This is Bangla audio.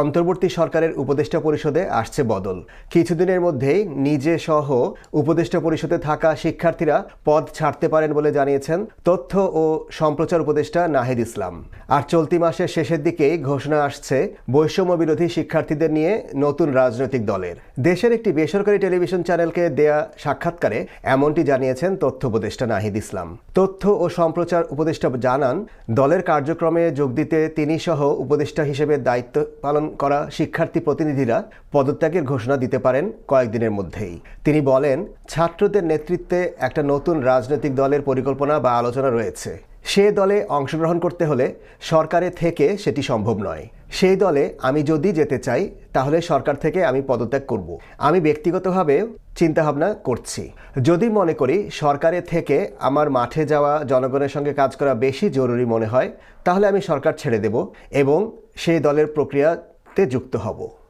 অন্তর্বর্তী সরকারের উপদেষ্টা পরিষদে আসছে বদল। কিছুদিনের মধ্যেই নিজে সহ উপদেষ্টা পরিষদে থাকা শিক্ষার্থীরা পদ ছাড়তে পারেন বলে জানিয়েছেন তথ্য ও সম্প্রচার উপদেষ্টা নাহিদ ইসলাম। আর চলতি মাসের শেষের দিকেই ঘোষণা আসছে বৈষম্য বিরোধী শিক্ষার্থীদের নিয়ে নতুন রাজনৈতিক দলের। দেশের একটি বেসরকারি টেলিভিশন চ্যানেলকে দেয়া সাক্ষাৎকারে এমনটি জানিয়েছেন তথ্য উপদেষ্টা নাহিদ ইসলাম। তথ্য ও সম্প্রচার উপদেষ্টা জানান, দলের কার্যক্রমে যোগ দিতে তিনি সহ উপদেষ্টা হিসেবে দায়িত্ব পালন করা শিক্ষার্থী প্রতিনিধিরা পদত্যাগের ঘোষণা দিতে পারেন কয়েকদিনের মধ্যেই। তিনি বলেন, ছাত্রদের নেতৃত্বে একটা নতুন রাজনৈতিক দলের পরিকল্পনা বা আলোচনা রয়েছে। সে দলে অংশগ্রহণ করতে হলে সরকারে থেকে সেটি সম্ভব নয়। সেই দলে আমি যদি যেতে চাই, তাহলে সরকার থেকে আমি পদত্যাগ করব। আমি ব্যক্তিগতভাবে চিন্তাভাবনা করছি। যদি মনে করি সরকারে থেকে আমার মাঠে যাওয়া জনগণের সঙ্গে কাজ করা বেশি জরুরি মনে হয়, তাহলে আমি সরকার ছেড়ে দেব এবং সেই দলের প্রক্রিয়াতে যুক্ত হব।